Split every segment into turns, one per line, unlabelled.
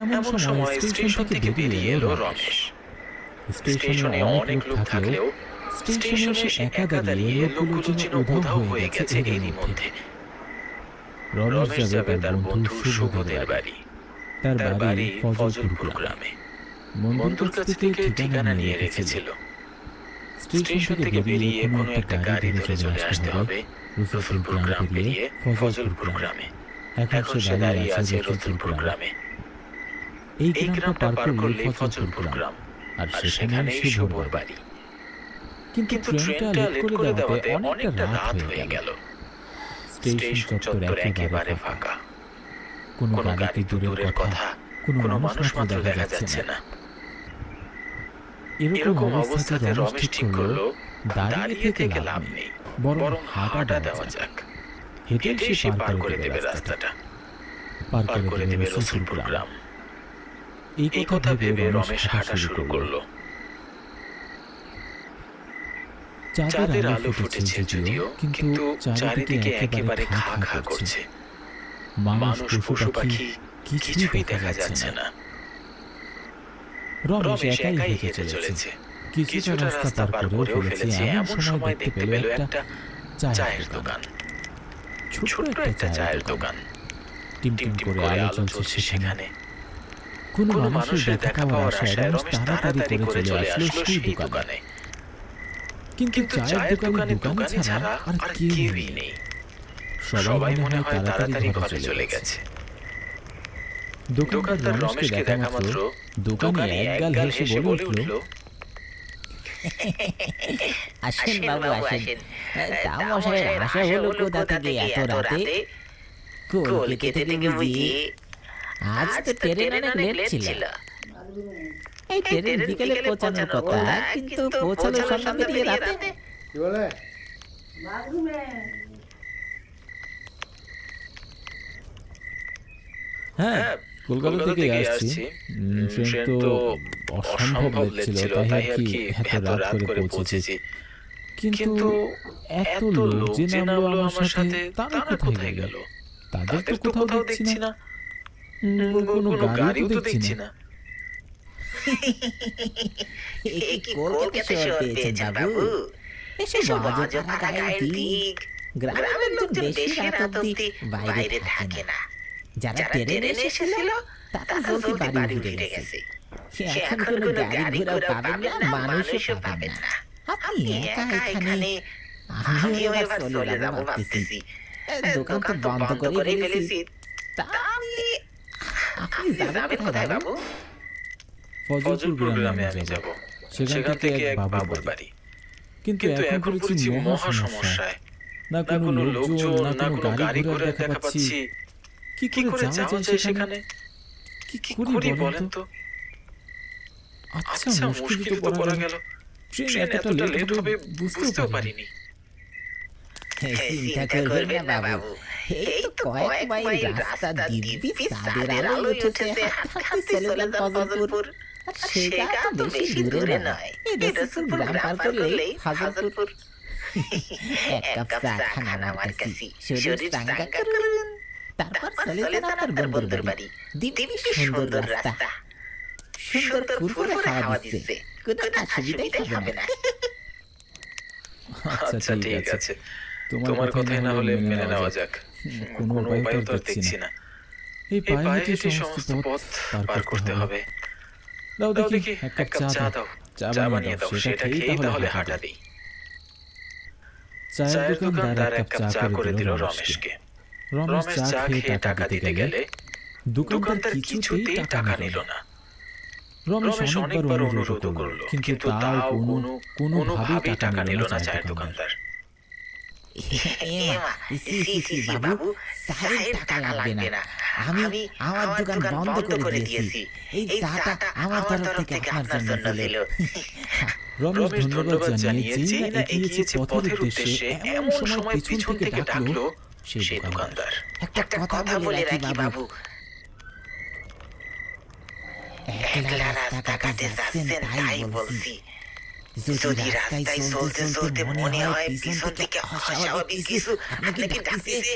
এমন সময় স্টেশন থেকে বেরিয়ে এলো রমেশ। স্টেশনে অনেক লোক থাকলেও স্টেশনে এসে একা দাঁড়িয়ে লোকগুলো যেন উধাও হয়ে গেছে এরই মধ্যে। রমেশ যাবে তার বন্ধু শুভদের বাড়ি। তার বাড়ি ফজলপুর গ্রামে। বন্ধুর কাছ থেকে ঠিকানা নিয়ে রেখেছিল। স্টেশন থেকে বেরিয়ে কোনো একটা গাড়ি ধরে চলে আসতে হবে। রসুলপুর গ্রাম পেরিয়ে ফজলপুর গ্রামে। এখন সে দাঁড়িয়ে আছে রসুলপুর গ্রামে। এই গ্রামটা পার করলে ফজলপুর গ্রাম আর সেখানে শুভর বাড়ি। কিন্তু ট্রেনটা লেট করে দেওয়াতে অনেকটা রাত হয়ে গেল। স্টেশন চত্বর একেবারে ফাঁকা। কোনো গাড়িতে দূরের কথা? কোনো মানুষ মাত্র দেখা যাচ্ছে না। এরকম অবস্থাতে রমেশ ঠিক করল দাঁড়িয়ে থেকে লাভ নেই বরং হাঁটা দেওয়া যাক। হেঁটে সে পার করে দেবে রাস্তাটা। পার করে দেবে রসুলপুর গ্রাম। এই কথা ভেবে রমেশ হাঁটা শুরু করল। চাঁদের আলো ফুটেছে যদিও কিন্তু চারিদিকে একেবারে খা খা করছে। মানুষ পশু পাখি কিছুই দেখা যাচ্ছে না। রমেশ একাই হেঁটে চলেছে। কিছুটা রাস্তা পার করেও ফেলেছে। এমন সময় দেখতে পেল একটা চায়ের দোকান। ছোট্ট একটা চায়ের দোকান। টিম টিম করে আলো চলছে সেখানে। কোনো মানুষের দেখা পাওয়ার আশায় রমেশ তাড়াতাড়ি করে চলে আসলো সেই দোকানে। কিন্তু চায়ের দোকানে দোকানি ছাড়া আর কেউই নেই। সবাই মনে হয় তাড়াতাড়ি ঘরে চলে গেছে। দোকানদার রমেশকে দেখা মাত্র দোকানি একগাল হেসে বলে উঠল
আসেন বাবু আসেন। তা মশাইয়ের আশা হলো কোথা থেকে? এত রাতে কলকাতা থেকে বুঝি আজ তো ট্রেন অনেক লেট ছিল। এই ট্রেন বিকেলে পৌঁছানোর কথা কিন্তু পৌঁছালো সন্ধ্যা পেরিয়ে রাতে
কি বলে?
হ্যাঁ কলকাতা থেকে আসছি। ট্রেন তো অসম্ভব লেট ছিল তাই আর কি এত রাত করে পৌঁছেছি। কিন্তু এত লোক যে নামলো আমার সাথে তারা কোথায় গেল? তাদের তো কোথাও দেখছি না। কোনো গাড়িও তো দেখছি না।
কি কলকাতা শহর পেয়েছেন বাবু? এসব বাজে গায়ের দিক গ্রামের লোকজন বেশি রাত অব্দি বাইরে থাকে না। যারা ট্রেনে এসেছিল তারা জলদি বাড়ি ফিরে গেছে। এখন কোনো গাড়ি ঘোড়াও পাবেন না মানুষও পাবেন না। আপনি একা এখানে আমিও এবার চলে যাব ভাবতেছি। দোকান তো বন্ধ করে ফেলেছি। তা আমি আপনি যাবেন কোথায় বাবু?
ফজলপুর গ্রামে আমি যাব। সেখান থেকে এক বাবুর বাড়ি। কিন্তু এখন করেছি মহা সমস্যায়। না কোনো লোকজন না কোনো গাড়ি ঘোড়া দেখা পাচ্ছি। কি করে যাওয়া যায় সেখানে? কি করি বলেন তো? আচ্ছা মুশকিল তো পড়া গেল। ট্রেন এতটা লেট হবে বুঝতেও পারিনি।
চিন্তা করবেন না বাবু। এই তো কয়েক মাইল রাস্তা দিব্যি চাঁদের আলো উঠেছে হাঁটতে চলে গেল ফজলপুর সেটা তো বেশি দূরে নয় এটা শুধু গ্রাম পার করলেই ফজলপুর এক কাপ চা খান আমার কাছে শরীর চাঙ্গা করুন তারপর চলে যান আপনার বন্ধুর বাড়ি দিব্যি সুন্দর রাস্তা সুন্দর ফুরফুরে হাওয়া দিচ্ছে কোনো অসুবিধাই হবে না
আচ্ছা ঠিক আছে তোমার কথাই না হলে মেনে নেওয়া যাক। কোনো উপায় তো দেখছি না। এই পায়ে হেঁটে সমস্ত পথ পার করতে হবে। দাও দেখি এক কাপ চা দাও। চা বানিয়ে দাও সেটা খেয়েই তাহলে হাঁটা। দিই। চায়ের দোকানদার এক কাপ চা করে দিল রমেশকে। রমেশ চা খেয়ে টাকা দিতে গেলে দোকানদার কিছুতেই টাকা নিল না। রমেশ অনেকবার অনুরোধ করল কিন্তু তাও কোনো কোনোভাবেই টাকা নিল না চায়ের দোকানদার
বাবু টাকা লাগবে না আমি আমার দোকান বন্ধ করে দিয়েছি এই চাটা আমার তরফ থেকে আপনার জন্য ছিল
রমেশ ধন্যবাদ জানিয়ে যেই এগিয়েছে পথের উদ্দেশ্যে এমন সময় পিছন থেকে ডাকলো সেই দোকানদার
একটা কথা বলে রাখি বাবু একলা রাস্তা কাটে যাচ্ছেন তাই বলছি যদি রাস্তায় চলতে চলতে মনে হয় পিছন থেকে অস্বাভাবিক কিছু আপনাকে ডাকতেছে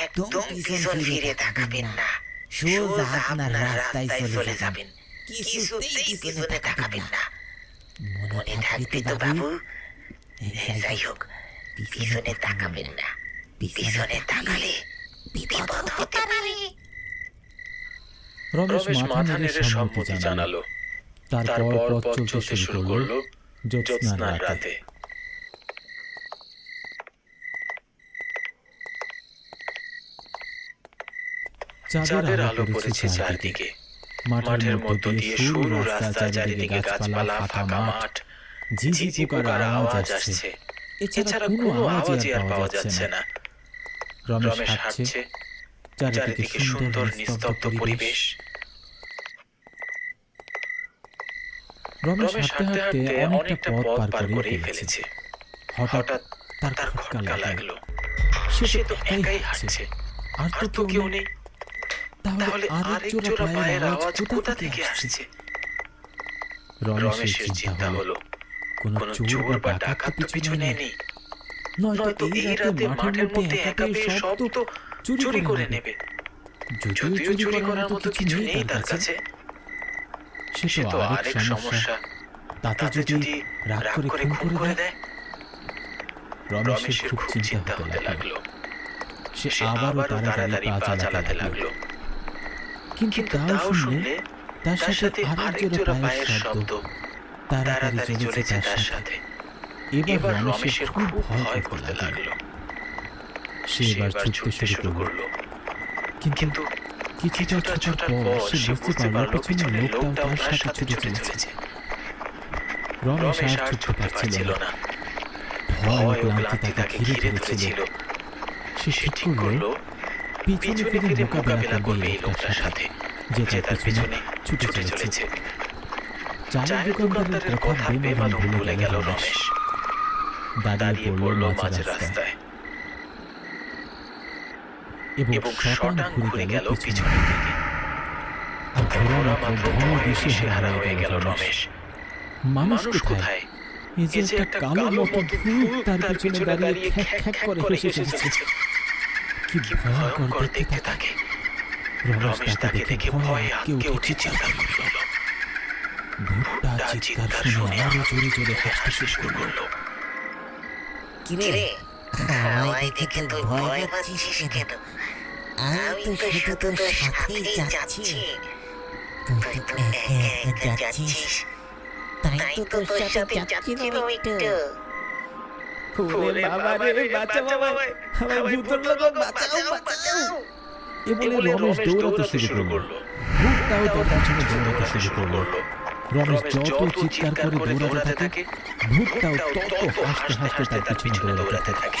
একদম পিছন ফিরে তাকাবেন না সোজা আপনার রাস্তায় চলে যাবেন কিছুতেই পিছনে তাকাবেন না মনে থাকবে তো বাবু যাই হোক পিছনে তাকাবেন না পিছনে তাকালে বিপদ হতে পারে
রমেশ মাথা নেড়ে সম্মতি জানালো তারপর পথ চলতে শুরু করল জ্যোৎস্নার রাতে। চাঁদের আলো পড়েছে চারদিকে। মাঠের মধ্য দিয়ে সরু রাস্তা চারিদিকে গাছপালা ফাঁকা মাঠ। ঝিঝি পোকার আওয়াজ আসছে। এছাড়া কোনো আওয়াজই আর পাওয়া যাচ্ছে না। রমেশ হাঁটছে। চারিদিকে সুন্দর নিস্তব্ধ পরিবেশ। রমেশ হাঁটতে হাঁটতে অনেকটা পথ পার করে ফেলেছে। হঠাৎ তার খটকা লাগল। সে তো একাই হাঁটছে। আর তো কেউ নেই। তাহলে আরেক জোড়া পায়ের আওয়াজ কোথা থেকে আসছে? রমেশের চিন্তা হলো। কোন চোর বা ডাকাত তো পিছনে নেই নয়তো এই রাতে মাঠের মধ্যে একা পেয়ে সব তো চুরি করে নেবে। যদিও চুরি করার মতো কিছু নেই তার কাছে। সে তো আরেক সমস্যা। তাতে যদি রাগ করে খুন করে দেয় রমেশের খুব চিন্তা হতে লাগল। সে আবারও তাড়াতাড়ি পা চালাতে লাগল। কিন্তু তাও শুনলে তার সাথে আরেক জোড়া পায়ের শব্দ। তাড়াতাড়ি চলেছে তার সাথে। এবার রমেশের খুব ভয় করতে লাগল। সে এবার ছুটতে শুরু করল। কিন্তু কিছুটা ছোটার পর সে বুঝতে পারল পিছনে লোকটাও তার সাথে ছুটে চলেছে। রমেশ আর ছুটতে পারছিল না। ভয় ও ক্লান্তি তাকে ঘিরে ধরেছিল। সে ঠিক করল পিছনে ফিরে মোকাবেলা করবে এই লোকটার সাথে যে তার পিছনে ছুটে চলেছে। চায়ের দোকানদারের কথা বেমালুম ভুলে গেল রমেশ। দাঁড়িয়ে পড়ল মাঝ রাস্তায়। এবং শটান ঘুরে গেল পিছনের দিকে। আর ঘোড়া মাত্র ভয় বেশি হারা হয়ে গেল রমেশ। মানুষ কোথায়? এই যে একটা কালো মতো ভূত তার পিছনে দাঁড়িয়ে খ্যাক খ্যাক করে হেসে এসেছে কি ভয়ঙ্কর দেখতে তাকে। রমেশ তাকে দেখে ভয় কেউ চিৎকার করল। ভূতটা চিৎকার শুনে আরও জোরে জোরে হাসতে শুরু করল।
কিরে আমায় দেখে তো ভয় পাচ্ছিস কেন? আমি তো শুধু তোর সাথেই যাচ্ছি। তুই তো একা একা যাচ্ছিস। তাই তো তোর সাথে যাচ্ছিলাম একটু। ওরে বাবা রে বাঁচাও আমায়। আমার ভূতের লোক বাঁচাও বাঁচাও
এ বলে রমেশ দৌড়াতে শুরু করল। ভূতটাও তার পিছনে দৌড়াতে শুরু করল। রমেশ যত চিৎকার করে দৌড়াতে থাকে ভূতটাও তত হাসতে হাসতে তার পিছনে দৌড়াতে থাকে।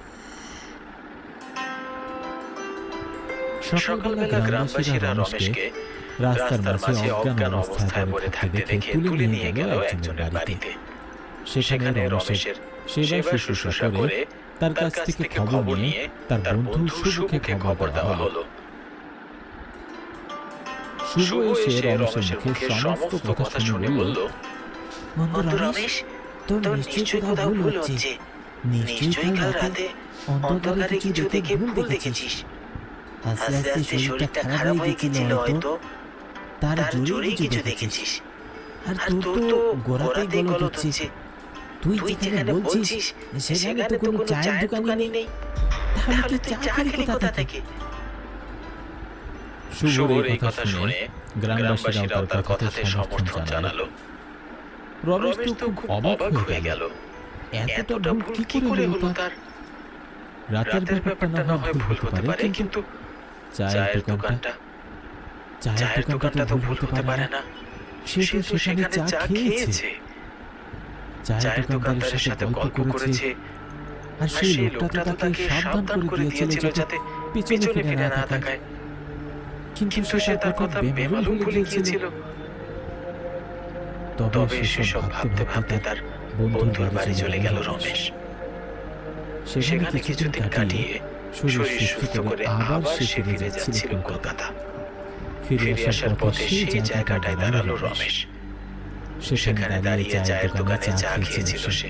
সকালবেলা গ্রামবাসীরা রমেশকে রাস্তার মাঝে অজ্ঞান অবস্থায় পড়ে থাকতে দেখে তুলে নিয়ে গেল একজনের বাড়িতে। সেখানে রমেশের সেবা শুশ্রূষা করে তার কাছ থেকে খবর নিয়ে তার বন্ধু শুভকে খবর দেওয়া হলো। শুভ এসে রমেশের মুখে সমস্ত কথা শুনে বলল
বন্ধু রমেশ তোর নিশ্চয়ই কোথাও ভুল হচ্ছে। নিশ্চয়ই কাল রাতে অন্ধকারে কিছু দেখে ভুল দেখেছিস। আস্তে আস্তে শরীরটা খারাপ হয়ে গেছিল হয়তো। তার জোরে কিছু দেখেছিস। আর তোর তো গোড়াতে গলত হচ্ছে। তুই যেখানে বলছিস সেখানে তো কোনো চায়ের দোকানই নেই। তাহলে তুই চা খালি কোথা থেকে?
শুভর এই কথা শুনে গ্রামবাসীরাও তার কথাতে সমর্থন জানালো। রমেশ তো খুব অবাক হয়ে গেল। এতটা ভুল কি করে হলো তার? রাতের ব্যাপারটা না হয় ভুল হতে পারে কিন্তু চায়ের দোকানটা চায়ের দোকানটা তো ভুল হতে পারে না। সে তো সেখানে চা খেয়েছে। চায়ের দোকানদারের সাথে গল্প করেছে। আর সেই লোকটা তো তাকে সাবধান করে দিয়েছিল যাতে পিছনে ফিরে না তাকায়। কিন্তু সে তার কথা বেমালুম ভুলে গিয়েছিল তবে সেসব ভাবতে ভাবতে তার বন্ধুর বাড়ি চলে গেল রমেশ। সেখানে কিছুদিন কাটিয়ে শরীর সুস্থ করে আবার সে ফিরে যাচ্ছিল কলকাতা। ফিরে আসার পথে সেই জায়গাটায় দাঁড়াল রমেশ। সেখানে দাঁড়িয়ে চায়ের দোকানে চা খেয়েছিল সে।